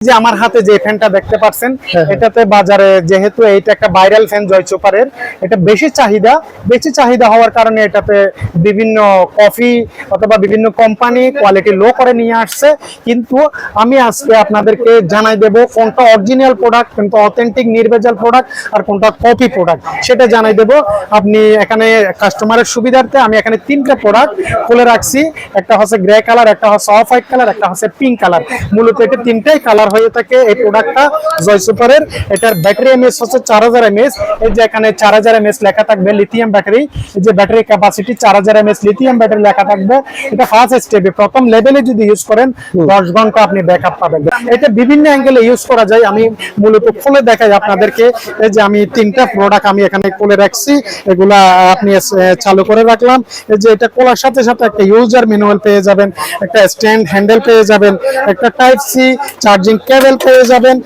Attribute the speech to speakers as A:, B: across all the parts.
A: যে আমার হাতে যে ফ্যানটা দেখতে পাচ্ছেন
B: হ্যাঁ।
A: এটাতে বাজারে যেহেতু এইটা একটা ভাইরাল ফ্যান জয় সুপারের এটা বেশি চাহিদা বেশি চাহিদা হওয়ার কারণে এটাতে বিভিন্ন কফি অথবা বিভিন্ন কোম্পানি কোয়ালিটি লো করে নিয়ে আসছে। কিন্তু আমি আজকে আপনাদেরকে জানাই দেব কোনটা অরিজিনাল প্রোডাক্ট কিন্তু অথেন্টিক নির্ভেজাল প্রোডাক্ট আর কোনটা কপি প্রোডাক্ট সেটা জানাই দেব। আপনি এখানে কাস্টমারের সুবিধার্থে আমি এখানে তিনটা প্রোডাক্ট খুলে রাখছি। একটা হচ্ছে গ্রে কালার একটা হচ্ছে অফ হোয়াইট কালার একটা হচ্ছে পিঙ্ক কালার মূলত এটা তিনটাই কালার হয়ে থাকে এই প্রোডাক্টটা জয় সুপারের। এটার ব্যাটারি এমএস হচ্ছে চার হাজার এমএস এই যে এখানে চার হাজার এমএস লেখা থাকবে লিথিয়াম ব্যাটারি এই যে ব্যাটারি ক্যাপাসিটি চার হাজার এমএস লিথিয়াম ব্যাটারি লেখা থাকবে। এটা ফার্স্ট স্টেপে প্রথম লেভেলে যদি ইউজ করেন দশ ঘণ্টা আপনি ব্যাকআপ পাবেন। এটা বিভিন্ন অ্যাঙ্গেলে ইউজ করা যায়। আমি মূলত খুলে দেখাই আপনাদেরকে। এই যে আমি তিনটা প্রোডাক্ট আমি এখানে খুলে রাখছি। এগুলা আপনি চালু করে রাখলাম। এই যে এটা খোলার সাথে সাথে একটা ইউজার ম্যানুয়াল পেয়ে যাবেন। একটা স্ট্যান্ড হ্যান্ডেল পেয়ে যাবেন। একটা টাইপ সি চার্জিং কেবল পেয়ে যাবেন।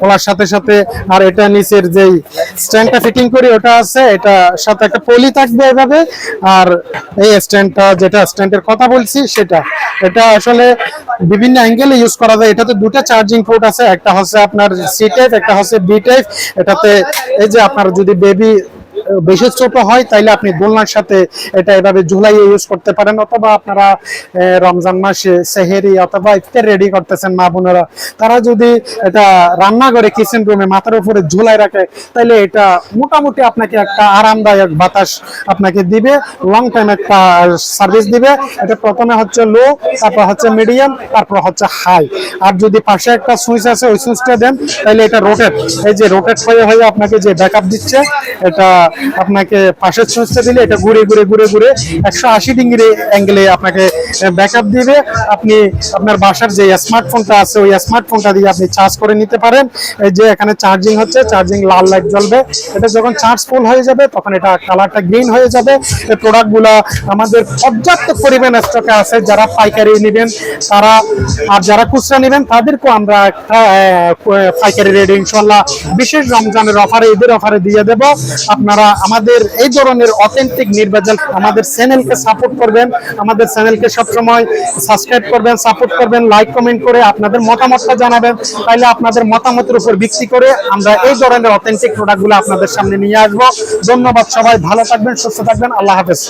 A: খোলার সাথে সাথে আর এটা নিচের যেই স্ট্যান্ডটা ফিটিং করি, ওটা আছে, এটা সাথে একটা পলি থাকবে এভাবে। আর এই স্ট্যান্ডটা যেটা স্ট্যান্ডের কথা বলছি, সেটা। এটা আসলে বিভিন্ন অ্যাঙ্গেলে ইউজ করা যায়। এটাতে দুটো চার্জিং পোর্ট আছে, একটা হচ্ছে আপনার সি টাইপ একটা হচ্ছে বি টাইপ এটাতে এই যে আপনার যদি বেবি বেশি ছোট হয়, তাইলে আপনি দোলনার সাথে এটা এভাবে ঝুলাইয়ে ইউজ করতে পারেন। অথবা আপনারা রমজান মাসে সেহেরি অথবা ইফতার রেডি করতেছেন মা বোনেরা, তারা যদি এটা রান্না করে কিচেন রুমে মাথার উপরে ঝুলাই রাখে, তাইলে এটা মোটামুটি আপনাকে একটা আরামদায়ক বাতাস আপনাকে দিবে লং টাইম একটা সার্ভিস দিবে। এটা প্রথমে হচ্ছে লো তারপর হচ্ছে মিডিয়াম তারপর হচ্ছে হাই আর যদি পাশে একটা সুইচ আছে, ওই সুইচটা দেন তাহলে এটা রোটেট এই যে রোটেট হয়ে হয়ে আপনাকে যে ব্যাকআপ দিচ্ছে, এটা আপনাকে পাশের সুইচটা দিলে এটা ঘুরে ঘুরে ঘুরে ঘুরে একশো আশি ডিগ্রি অ্যাঙ্গেলে আপনাকে ব্যাকআপ দিবে। আপনি আপনার বাসার যে স্মার্টফোনটা আছে, ওই স্মার্টফোনটা দিয়ে আপনি চার্জ করে নিতে পারেন। এই যে এখানে চার্জিং হচ্ছে চার্জিং লাল লাইট জ্বলবে। এটা যখন চার্জ ফুল হয়ে যাবে, তখন এটা কালারটা গ্রিন হয়ে যাবে। এই প্রোডাক্টগুলো আমাদের পর্যাপ্ত পরিমাণ স্টকে আছে। যারা পাইকারি নেবেন, তারা আর যারা খুচরা নেবেন, তাদেরকেও আমরা একটা পাইকারি রেট ইনশাল্লাহ বিশেষ রমজানের অফারে ঈদের অফারে দিয়ে দেব। আপনারা আমাদের এই ধরনের অথেন্টিক নির্বাচন আমাদের চ্যানেলকে সাপোর্ট করবেন। আমাদের চ্যানেলকে সবসময় সাবস্ক্রাইব করবেন সাপোর্ট করবেন লাইক কমেন্ট করে আপনাদের মতামতটা জানাবেন। তাহলে আপনাদের মতামতের উপর ভিত্তি করে আমরা এই ধরনের অথেন্টিক প্রোডাক্টগুলো আপনাদের সামনে নিয়ে আসব। ধন্যবাদ সবাই, ভালো থাকবেন, সুস্থ থাকবেন, আল্লাহ হাফেজ।